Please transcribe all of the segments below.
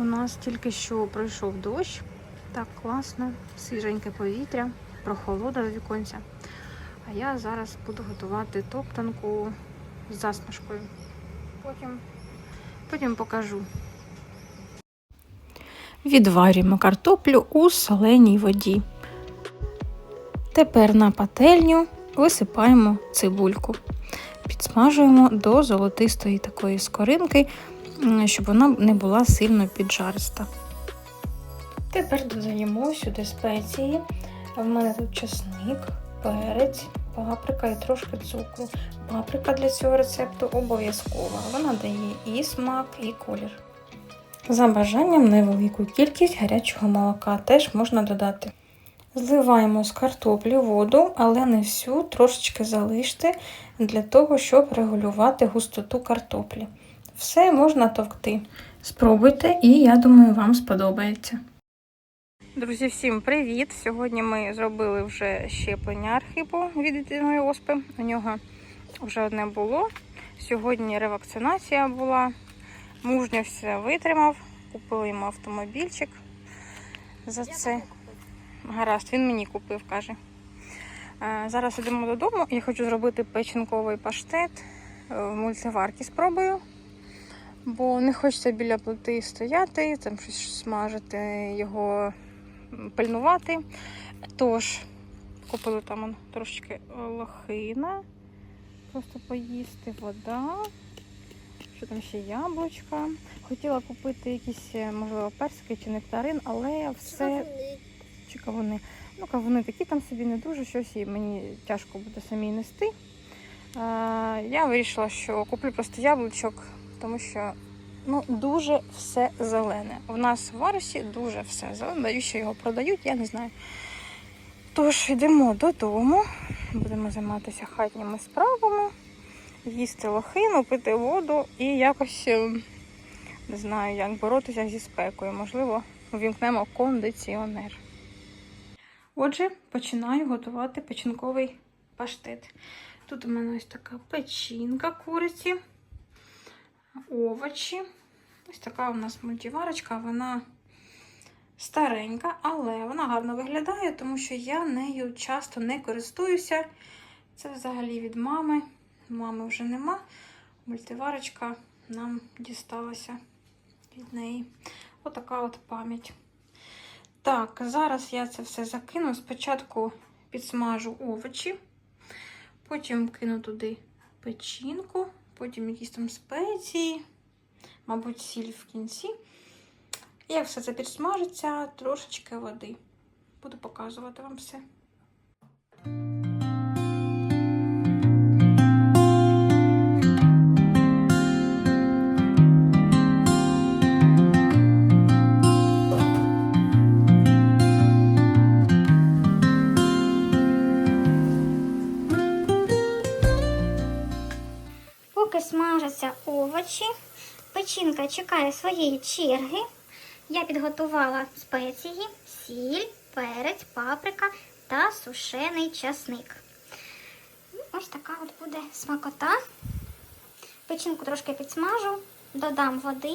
нас тільки що пройшов дощ. Так класно, свіженьке повітря, прохолода у віконця. А я зараз буду готувати топтанку з засмажкою. Потім, потім покажу. Відварюємо картоплю у соленій воді. Тепер на пательню висипаємо цибульку. Підсмажуємо до золотистої такої скоринки, щоб вона не була сильно піджариста. Тепер додаємо сюди спеції. В мене тут чесник, перець, паприка і трошки цукру. Паприка для цього рецепту обов'язкова. Вона дає і смак, і колір. За бажанням невелику кількість гарячого молока теж можна додати. Зливаємо з картоплі воду, але не всю, трошечки залиште для того, щоб регулювати густоту картоплі. Все можна товкти. Спробуйте, і я думаю, вам сподобається. Друзі, всім привіт! Сьогодні ми зробили вже щеплення архипу від дитиної оспи. У нього вже одне було. Сьогодні ревакцинація була. Мужньо все витримав. Купили йому автомобільчик за це. Гаразд, він мені купив, каже. Е, Зараз йдемо додому. Я хочу зробити печінковий паштет е, в мультиварці спробую. Бо не хочеться біля плити стояти, там щось смажити, його пильнувати. Тож, купили там он, трошечки лохина. Просто поїсти, вода. Що там ще яблучка. Хотіла купити якісь, е, можливо, персики чи нектарин, але все чи кавуни. Ну, кавуни такі там собі не дуже щось, і мені тяжко буде самій нести. Я вирішила, що куплю просто яблучок, тому що ну, дуже все зелене. У нас в Арусі дуже все зелене. Навіщо його продають, я не знаю. Тож йдемо додому, будемо займатися хатніми справами, їсти лохину, пити воду і якось е, не знаю, як боротися зі спекою. Можливо, увімкнемо кондиціонер. Отже, починаю готувати печінковий паштет. Тут у мене ось така печінка куриці, овочі. Ось така у нас мультиварочка, вона старенька, але вона гарно виглядає, тому що я нею часто не користуюся. Це взагалі від мами. Мами вже нема. Мультиварочка нам дісталася від неї. Отака от пам'ять. Так, зараз я це все закину. Спочатку підсмажу овочі, потім кину туди печінку, потім якісь там спеції, мабуть, сіль в кінці. Як все це підсмажиться, трошечки води. Буду показувати вам все. Смажаться овочі, печінка чекає своєї черги. Я підготувала спеції, сіль, перець, паприка та сушений часник. Ось така от буде смакота. Печінку трошки підсмажу, додам води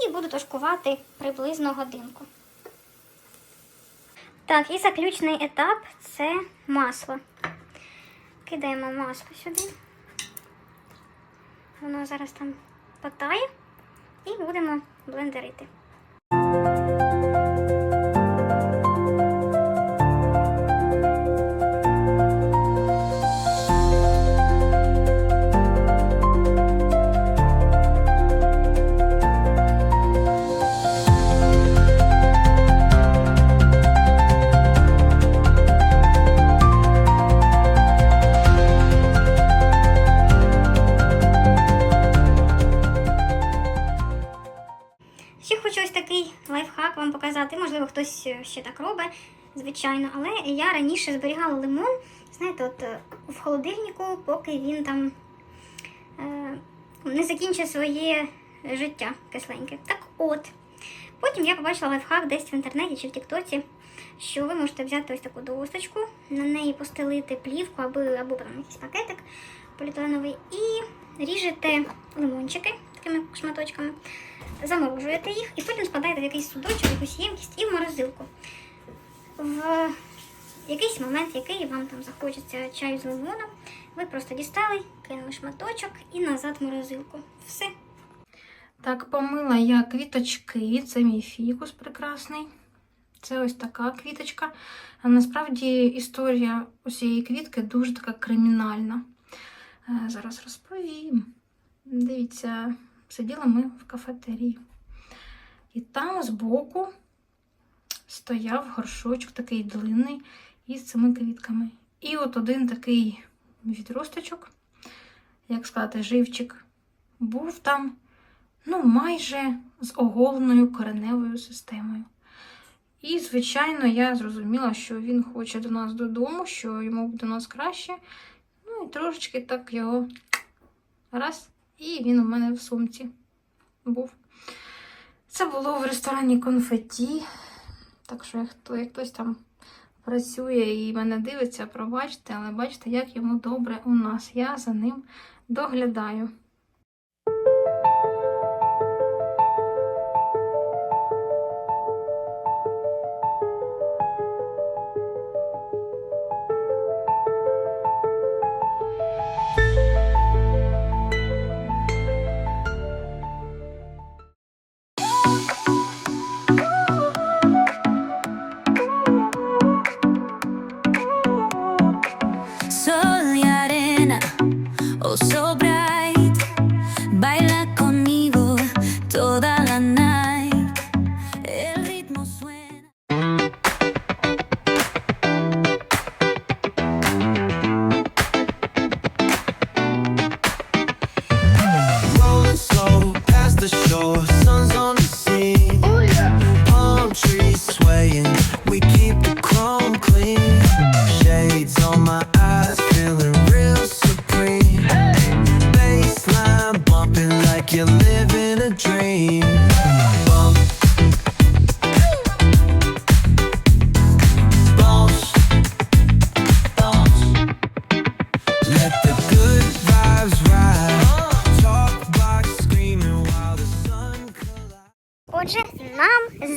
і буду тушкувати приблизно годинку. Так, і заключний етап це масло. Кидаємо масло сюди. Воно зараз там потає і будемо блендерити. Лайфхак вам показати. Можливо, хтось е, ще так робить, звичайно. Але я раніше зберігала лимон, знаєте, от е, в холодильнику, поки він там е, не закінчить своє життя кисленьке. Так от. Потім я побачила лайфхак десь в інтернеті чи в Тіктоці, що ви можете взяти ось таку досточку, на неї постелити плівку або, або там якийсь пакетик поліетиленовий і ріжете лимончики такими шматочками, заморожуєте їх і потім складаєте в якийсь судочок, в якусь ємкість і в морозилку. В якийсь момент, який вам там захочеться чаю з лимоном, ви просто дістали, кинули шматочок і назад в морозилку. Все. Так, помила я квіточки, це мій фікус прекрасний. Це ось така квіточка. Насправді історія усієї квітки дуже така кримінальна. Е, Зараз розповім. Дивіться, сиділи ми в кафетерії. І там збоку стояв горшочок такий длинний із цими квітками. І от один такий відросточок, як сказати, живчик, був там ну, майже з оголеною кореневою системою. І, звичайно, я зрозуміла, що він хоче до нас додому, що йому до нас краще. Ну і трошечки так його раз, і він у мене в сумці був. Це було в ресторані конфеті. Так що, як хто- як хтось там працює і мене дивиться, пробачте, але бачите, як йому добре у нас. Я за ним доглядаю.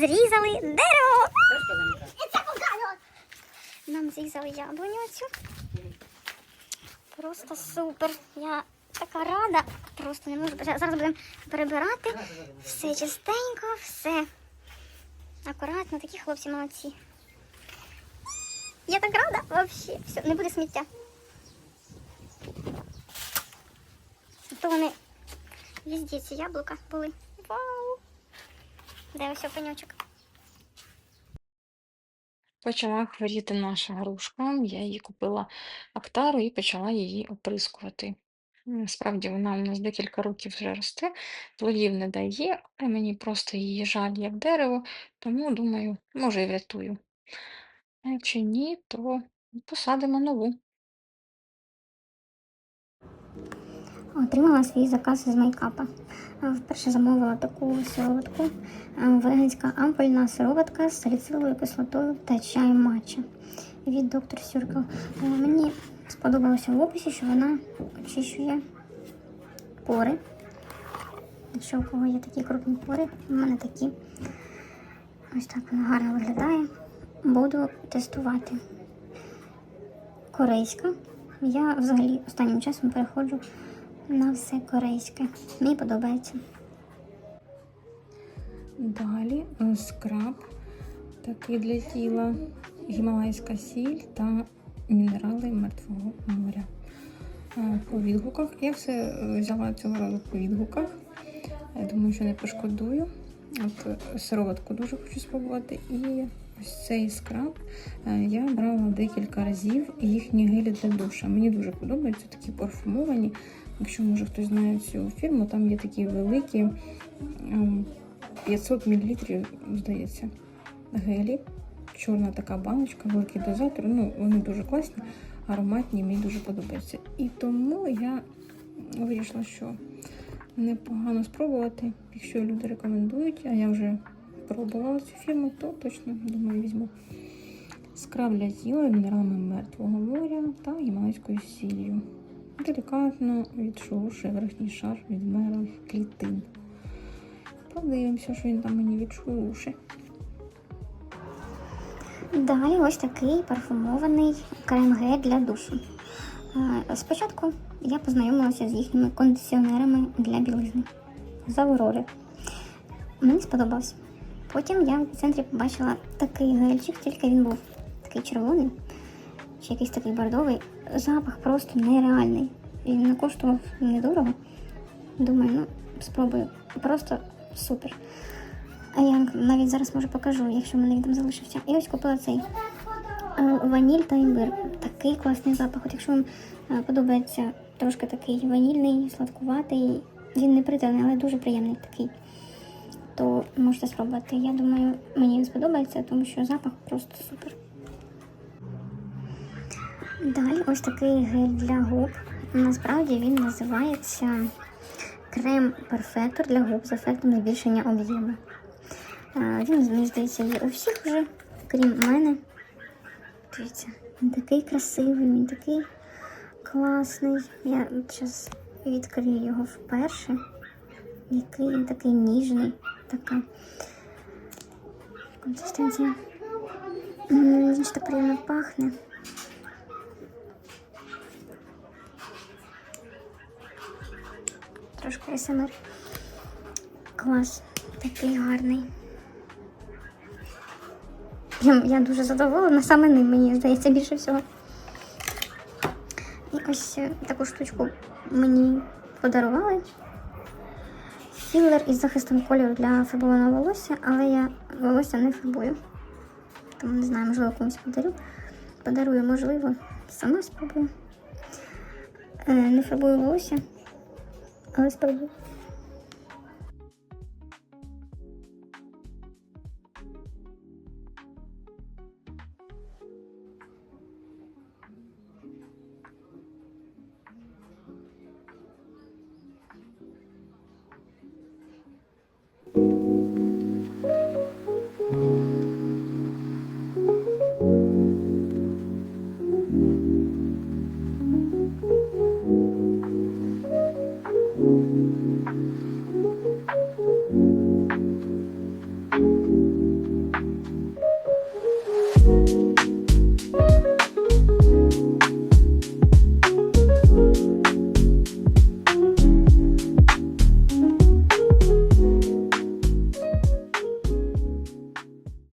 Зрізали дерево. Нам зрізали яблуню цю. Просто супер. Я така рада. Просто не можу. Зараз будемо перебирати. Все чистенько, все акуратно. Такі хлопці молодці. Я так рада вообще. Все, не буде сміття. То вони везде ці яблука були. Де ось пеньочок? Почала хворіти наша грушка. Я її купила актару і почала її оприскувати. М, Справді вона у нас декілька років вже росте, плодів не дає, але мені просто її жаль як дерево, тому думаю, може і врятую. А якщо ні, то посадимо нову. Отримала свій заказ з мейкапа. Вперше замовила таку сироватку. Веганська ампульна сироватка з саліциловою кислотою та чаєм матча від доктор Сюркел. Е, Мені сподобалося в описі, що вона очищує пори. Якщо у кого є такі крупні пори, у мене такі. Ось так вона гарно виглядає. Буду тестувати. Корейська. Я взагалі останнім часом переходжу на все корейське. Мені подобається. Далі е, скраб такий для тіла, гімалайська сіль та мінерали мертвого моря. Е, По відгуках. Я все е, взяла цього разу по відгуках. Я думаю, що не пошкодую. От сироватку дуже хочу спробувати. І ось цей скраб я брала декілька разів їхні гелі для душа. Мені дуже подобаються такі парфумовані. Якщо може хтось знає цю фірму, там є такі великі ем, 500 мл, здається, гелі. Чорна така баночка, великий дозатор. Ну, вони дуже класні, ароматні, мені дуже подобаються. І тому я вирішила, що непогано спробувати. Якщо люди рекомендують, а я вже пробувала цю фірму, то точно думаю візьму. Скраб для тіла мінералами мертвого моря та гімалайською сіллю. Делікатно відшовши верхній шар від відмерлих клітин. Подивимося, що він там мені відшовши. Далі ось такий парфумований крем-гель для душу. Е, Спочатку я познайомилася з їхніми кондиціонерами для білизни з Аврори. Мені сподобався. Потім я в центрі побачила такий гельчик, тільки він був такий червоний, чи якийсь такий бордовий. Запах просто нереальний. І він коштував недорого. Думаю, ну спробую. Просто супер. А я навіть зараз може покажу, якщо в мене там залишився. І ось купила цей е, ваніль та імбир. Такий класний запах. От якщо вам е, подобається трошки такий ванільний, сладкуватий, він не приторний, але дуже приємний такий, то можете спробувати. Я думаю, мені він сподобається, тому що запах просто супер. Далі ось такий гель для губ. Насправді він називається крем перфектор для губ з ефектом збільшення об'єму. Він, мені здається, є у всіх вже, крім мене. Дивіться, він такий красивий, він такий класний. Я зараз відкрию його вперше. Який він такий ніжний, така консистенція. Він ж так приємно пахне. Трошки СМР. Клас, такий гарний. Я, я дуже задоволена, саме ним мені здається більше всього. І ось е, таку штучку мені подарували. Філер із захистом кольору для фарбованого волосся, але я волосся не фарбую. Тому не знаю, можливо, комусь подарю. Подарую, можливо, сама спробую. Е, не фарбую волосся, але спробую.